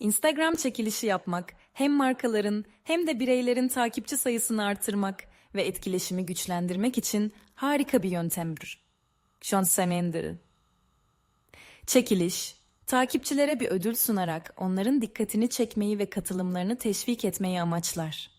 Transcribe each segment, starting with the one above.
Instagram çekilişi yapmak hem markaların hem de bireylerin takipçi sayısını artırmak ve etkileşimi güçlendirmek için harika bir yöntemdir. Şansemendir. Çekiliş, takipçilere bir ödül sunarak onların dikkatini çekmeyi ve katılımlarını teşvik etmeyi amaçlar.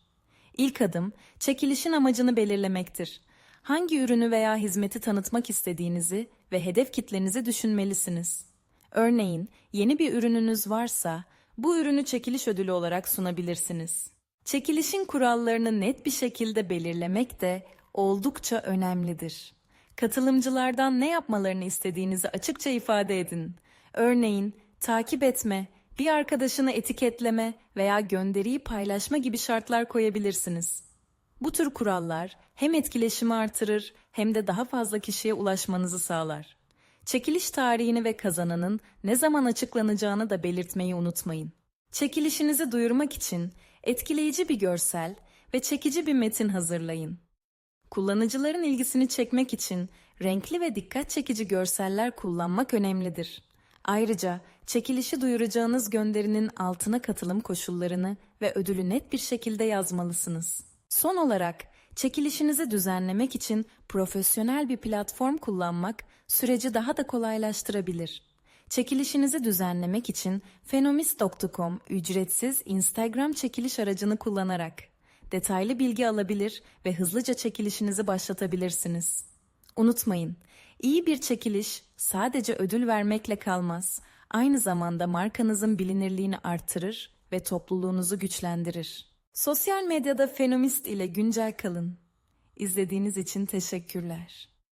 İlk adım, çekilişin amacını belirlemektir. Hangi ürünü veya hizmeti tanıtmak istediğinizi ve hedef kitlenizi düşünmelisiniz. Örneğin, yeni bir ürününüz varsa, bu ürünü çekiliş ödülü olarak sunabilirsiniz. Çekilişin kurallarını net bir şekilde belirlemek de oldukça önemlidir. Katılımcılardan ne yapmalarını istediğinizi açıkça ifade edin. Örneğin, takip etme, bir arkadaşını etiketleme veya gönderiyi paylaşma gibi şartlar koyabilirsiniz. Bu tür kurallar hem etkileşimi artırır hem de daha fazla kişiye ulaşmanızı sağlar. Çekiliş tarihini ve kazananın ne zaman açıklanacağını da belirtmeyi unutmayın. Çekilişinizi duyurmak için etkileyici bir görsel ve çekici bir metin hazırlayın. Kullanıcıların ilgisini çekmek için renkli ve dikkat çekici görseller kullanmak önemlidir. Ayrıca çekilişi duyuracağınız gönderinin altına katılım koşullarını ve ödülü net bir şekilde yazmalısınız. Son olarak çekilişinizi düzenlemek için profesyonel bir platform kullanmak süreci daha da kolaylaştırabilir. Çekilişinizi düzenlemek için fenomis.com ücretsiz Instagram çekiliş aracını kullanarak detaylı bilgi alabilir ve hızlıca çekilişinizi başlatabilirsiniz. Unutmayın, iyi bir çekiliş sadece ödül vermekle kalmaz. Aynı zamanda markanızın bilinirliğini artırır ve topluluğunuzu güçlendirir. Sosyal medyada Fenomist ile güncel kalın. İzlediğiniz için teşekkürler.